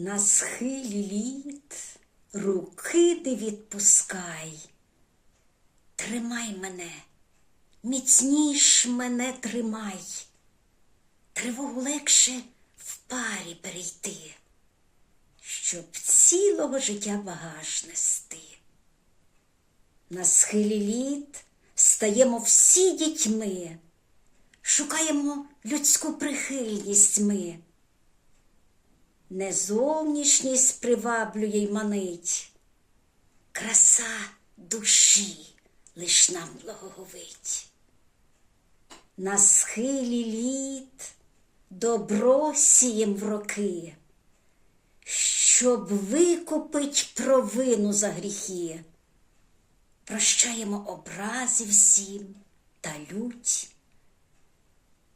На схилі літ руки не відпускай. Тримай мене, міцніш мене тримай. Тривогу легше в парі перейти, щоб цілого життя багаж нести. На схилі літ стаємо всі дітьми, шукаємо людську прихильність ми. Не зовнішність приваблює й манить, краса душі лиш нам благоговить. На схилі літ добро сієм в роки, щоб викупить провину за гріхи. Прощаємо образи всім та лють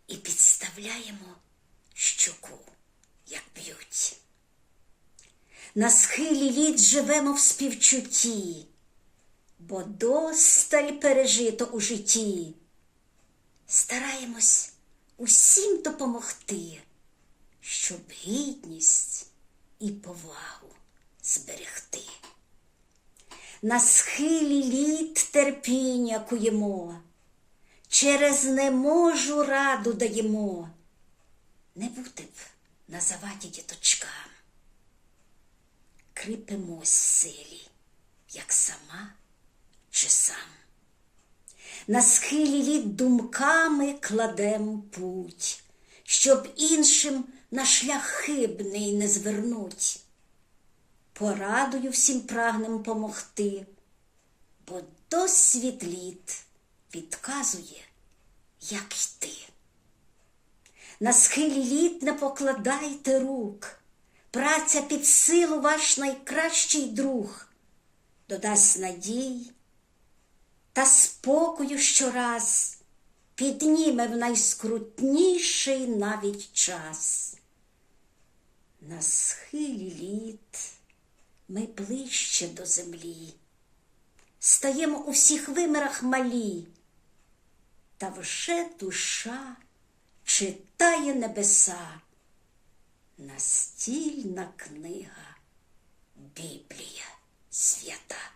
і підставляємо щоку, як б'ють. На схилі літ живемо в співчутті, бо досталь пережито у житті. Стараємось усім допомогти, щоб гідність і повагу зберегти. На схилі літ терпіння куємо, через не можу раду даємо, не бути б на заваді діточкам. Кріпимось силі, як сама чи сам. На схилі літ думками кладем путь, щоб іншим на шлях хибний не звернуть. Порадою всім прагнем помогти, бо досвід літ підказує, як йти. На схилі літ не покладайте рук, праця під силу ваш найкращий друг, додасть надій та спокою щораз підніме в найскрутніший навіть час. На схилі літ ми ближче до землі, стаємо у всіх вимірах малі, та вже душа читає небеса, настільна книга Біблія свята.